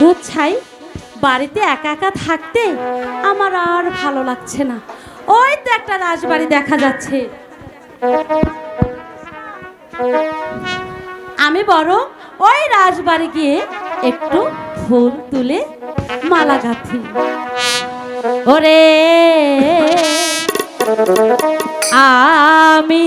বুঝছাই? বাড়িতে একা একা থাকতে আমার আর ভালো লাগছে না। ওই তো একটা রাজবাড়ি দেখা যাচ্ছে। আমি বড় ওই রাজবাড়ি গিয়ে একটু ফুল তুলে মালা গাঁথি। ওরে, আমি